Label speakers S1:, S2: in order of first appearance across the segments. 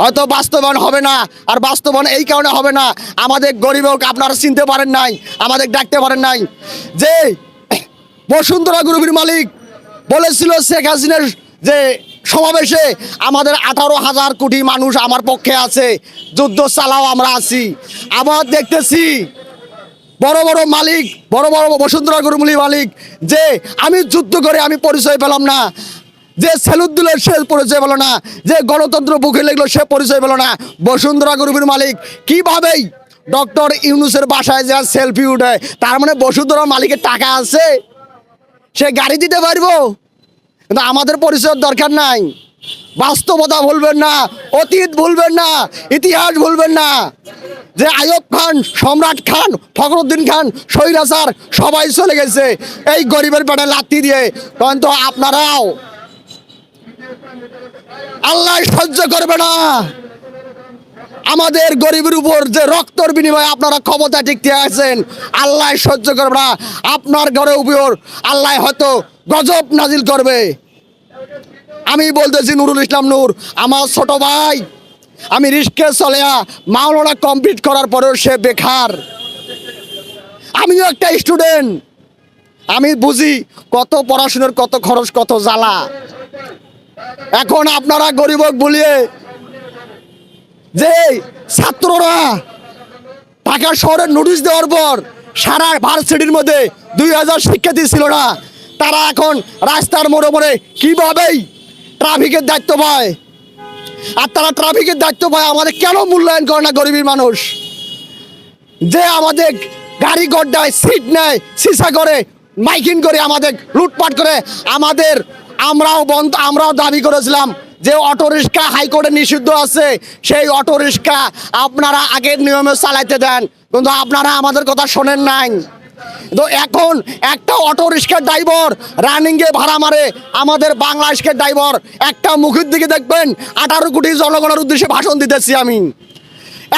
S1: হয়তো বাস্তবায়ন হবে না, আর বাস্তবায়ন এই কারণে হবে না, আমাদের গরিবক আপনারা চিনতে পারেন নাই, আমাদের ডাকতে পারেন নাই। যে বসুন্ধরা গ্রুপের মালিক বলেছিল শেখ হাসিনার যে সমাবেশে আমাদের আঠারো হাজার কোটি মানুষ আমার পক্ষে আছে, যুদ্ধ চালাও আমরা আছি। আবার দেখতেছি বড় বড় মালিক, বড় বড় বসুন্ধরা গরুমুলি মালিক যে আমি যুদ্ধ করে আমি পরিচয় পেলাম না যে সেলুদ দিল সে পরিচয় পেল না, যে গণতন্ত্র বুকে লেগলো সে পরিচয় পেল না। বসুন্ধরা গ্রুপের মালিক কিভাবেই ডক্টর ইউনুসের বাসায় যা সেলফি উঠে, তার মানে বসুন্ধরা মালিকের টাকা আছে, সে গাড়ি দিতে পারব? কিন্তু আমাদের পরিচয়ের দরকার নাই। বাস্তবতা ভুলবেন না, অতীত ভুলবেন না, ইতিহাস ভুলবেন না। যে আয়ব খান, সম্রাট খান, ফখরুদ্দিন খান সৈরাসার সবাই চলে গেছে, এই গরিবের পেটে লাত্তি দিয়ে। তখন তো আপনারাও আল্লাহ সহ্য করবে না। আমাদের গরিবের উপর যে রক্তর বিনিময়ে আপনারা ক্ষমতা টিকতে আছেন, আল্লাহ সহ্য করবে না। আপনার ঘরে উপর আল্লাহ হয়তো গজব নাজিল করবে। আমি বলতেছি নুরুল ইসলাম নূর, আমার ছোট ভাই, আমি রিস্কে চলেয়া মাওলানা কমপ্লিট করার পরেও সে বেকার। আমিও একটা স্টুডেন্ট আমি বুঝি কত পড়াশোনার কত খরচ, কত জ্বালা। এখন আপনারা গরিবক বলিয়ে যে ছাত্ররা ঢাকা শহরের নোটিশ দেওয়ার পর সারা ভার্সিটির মধ্যে দুই হাজার শিক্ষার্থী ছিল না, তারা এখন রাস্তার মোড়ে মোড়ে কীভাবেই ট্রাফিকের দায়িত্ব পায়? আর তারা ট্রাফিকের দায়িত্ব পায় আমাদের কেন মূল্যায়ন করে না গরিবের মানুষ? যে আমাদের গাড়ি গড্ডায় সিট নেয়, সিসা করে, মাইকিং করে আমাদের লুটপাট করে, আমাদের আমরাও বন্ধ আমরাও দাবি করেছিলাম যে অটো রিক্সা হাইকোর্টে নিষিদ্ধ আছে। সেই অটো রিক্সা আপনারা আগের নিয়মে চালাইতে দেন। কিন্তু আপনারা আমাদের কথা শোনেন নাই। তো এখন একটা অটো রিক্সার ড্রাইভার রানিংয়ে ভাড়া মারে, আমাদের বাংলাদেশের ড্রাইভার একটা মুখের দিকে দেখবেন, আঠারো কোটি জনগণের উদ্দেশ্যে ভাষণ দিতেছি আমি।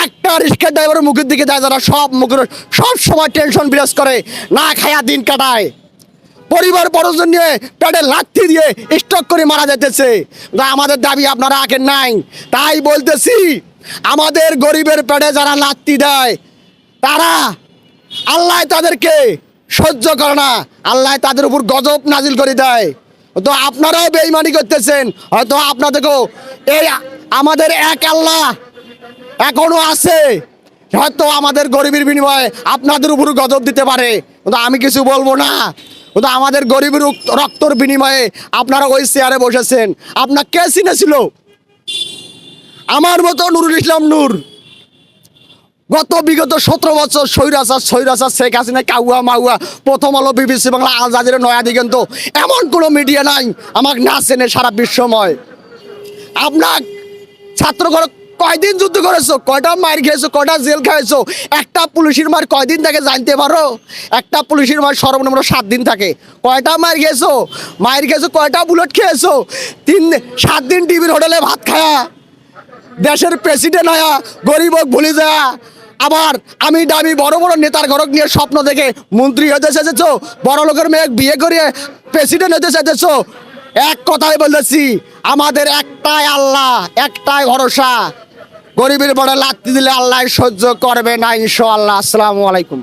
S1: একটা রিক্সার ড্রাইভারের মুখের দিকে যায় যারা সব মুখের সব সময় টেনশন বিরাজ করে, না খায়া দিন কাটায়। পরিবার পরজন নিয়ে পেটে লাথি দিয়ে স্টক করে মারা যেতেছে। তা আমাদের দাবি আপনারা আঁকেন নাই। তাই বলতেছি, আমাদের গরিবের পেটে যারা লাথি দেয়, তারা আল্লাহ তাদেরকে সহ্য করে না। আল্লাহ তাদের উপর গজব নাজিল করে দেয়। তো আপনারাও বেইমানি করতেছেন, হয়তো আপনাদেরকেও এই আমাদের এক আল্লাহ এখনও আছে, হয়তো আমাদের গরিবের বিনিময়ে আপনাদের উপর গজব দিতে পারে। কিন্তু আমি কিছু বলব না। কিন্তু আমাদের গরিব রক্তর বিনিময়ে আপনারা ওই চেয়ারে বসেছেন। আপনার কে চিনেছিল আমার মতো নুরুল ইসলাম নূর। গত বিগত সতেরো বছর সৈরাচার সৈরাচার শেখ হাসিনা, কাউয়া মাউয়া, প্রথম আলো বিবিসি বাংলা আজাদের নয়া দিগন্ত, এমন কোনো মিডিয়া নাই, আমাকে না চেনে সারা বিশ্বময়। আপনার ছাত্র ঘর কয়দিন যুদ্ধ করেছ? কয়টা মার খেয়েছো? কয়টা জেল খাইছো একটা পুলিশের মার কয়দিন থাকে জানতে পারো? একটা পুলিশের মার সর্বনিম্ন সাত দিন থাকে। কয়টা মার খেয়েছো? মার খেয়েছো, কয়টা বুলেট খেয়েছো? তিন, সাত দিন টিভির হোটেলে ভাত খায়া, দেশের প্রেসিডেন্ট হয়া গরিবক ভুলে যায়। আবার আমি দাবি বড় বড় নেতার ঘরক নিয়ে স্বপ্ন দেখে মন্ত্রী হতে চাইতেছো বড় লোকের মেয়ে বিয়ে করিয়ে প্রেসিডেন্ট হতে চাইতেছো এক কথাই বলতেছি, আমাদের একটাই আল্লাহ, একটাই ভরসা। গরিবের বড় লাগতে দিলে আল্লাহ সহ্য করবে না ইনশাআল্লাহ। আসসালামু আলাইকুম।